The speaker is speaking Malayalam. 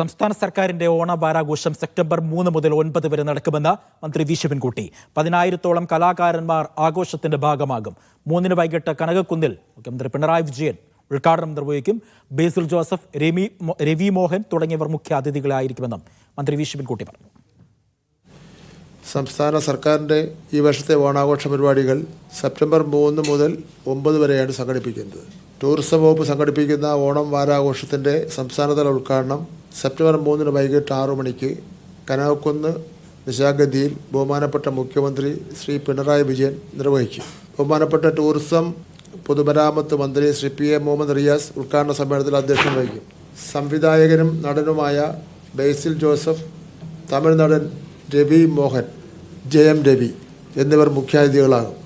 സംസ്ഥാന സർക്കാരിന്റെ ഓണബാരാഘോഷം സെപ്റ്റംബർ മൂന്ന് മുതൽ ഒൻപത് വരെ നടക്കുമെന്ന് മന്ത്രി വി. ശിവൻകുട്ടി. പതിനായിരത്തോളം കലാകാരന്മാർ ആഘോഷത്തിന്റെ ഭാഗമാകും. മൂന്നിന് വൈകിട്ട് കനകക്കുന്നിൽ മുഖ്യമന്ത്രി പിണറായി വിജയൻ ഉദ്ഘാടനം നിർവഹിക്കും. ബേസിൽ ജോസഫ് രമി രവി മോഹൻ തുടങ്ങിയവർ മുഖ്യ അതിഥികളായിരിക്കുമെന്നും മന്ത്രി വി. ശിവൻകുട്ടി പറഞ്ഞു. സംസ്ഥാന സർക്കാരിന്റെ ഈ വർഷത്തെ ഓണാഘോഷ പരിപാടികൾ സെപ്റ്റംബർ മൂന്ന് മുതൽ ഒമ്പത് വരെയാണ് സംഘടിപ്പിക്കുന്നത്. ടൂറിസം വകുപ്പ് സംഘടിപ്പിക്കുന്ന ഓണം വാരാഘോഷത്തിന്റെ സംസ്ഥാനതല ഉദ്ഘാടനം സെപ്റ്റംബർ മൂന്നിന് വൈകിട്ട് ആറു മണിക്ക് കനകക്കുന്ന് നിശാഗതിയിൽ ബഹുമാനപ്പെട്ട മുഖ്യമന്ത്രി ശ്രീ പിണറായി വിജയൻ നിർവഹിക്കും. ബഹുമാനപ്പെട്ട ടൂറിസം പൊതുമരാമത്ത് മന്ത്രി ശ്രീ പി എ മുഹമ്മദ് റിയാസ് ഉദ്ഘാടന സമ്മേളനത്തിൽ അധ്യക്ഷം വഹിക്കും. സംവിധായകനും നടനുമായ ബേസിൽ ജോസഫ് തമിഴ് നടൻ രവി മോഹൻ ജയം രവി എന്നിവർ മുഖ്യാതിഥികളാകും.